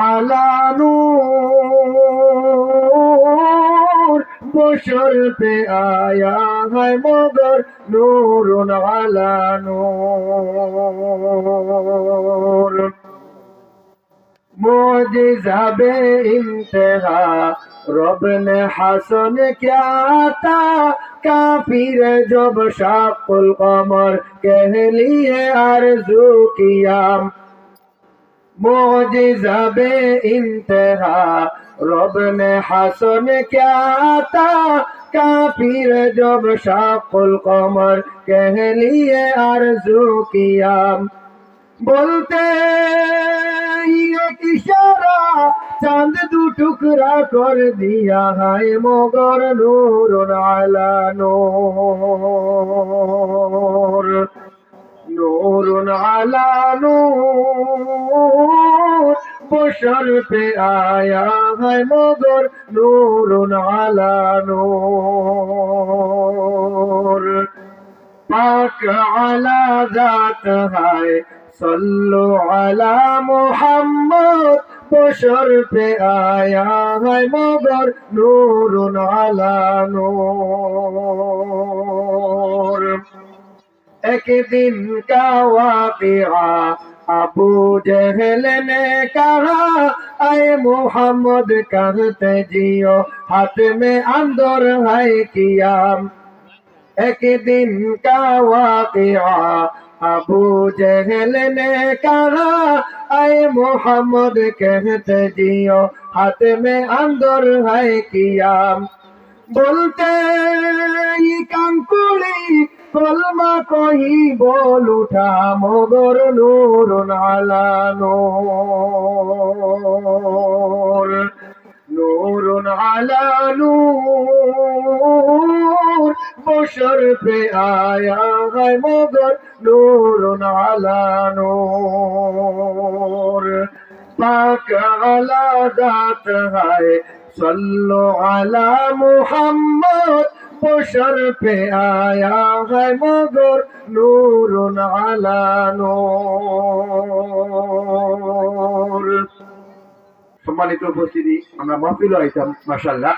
على نور بشر بآيا هاي مدر نور على نور معجزہ بے انتہا رب نے حسن کیا تھا کافر جب شاق القمر کہہ لیے عرضو کیا যাবে ইন্তেহা। রব নে হাসন ক্যাতা কাফির জব সাকুল কমর কেহলিয়ে আর জুকিয়াম বলতে ইয়ে কিশারা, চাঁদ দু টুকরা কর দিয়া হায় মগর নূর নালানোর নূর। নালানোর অবসর পে আয়া হয় মগর নূরুন আলা নূর। পাক আলা জাত হায়, সল্লু আলা মোহাম্মদ। পোষর পে আয়া হয় মগর নূর আলা একদিন কাওয়া পিয়া अबू जहल ने कहा अय मोहम्मद करते जियो हाथ में अंदर है किया एक दिन का वाकया अबू जहल ने कहा अय मोहम्मद कहते जियो हाथ में अंदर है किया बोलते ही कंकुड़ी কলমা কহি বল উঠা মগর নূর নালানো। নূর নালানো, বসর পে আয়া হয় মগর নূর নালানো। পাক আলা দাত হায়, সল্লো আলা মুহাম্মদ পোষর পে আয়া হয় মগর নূরুন আলানো সম্মানিত উপস্থিতি আমরা মাহফিল আইতাম মাসাল্লাহ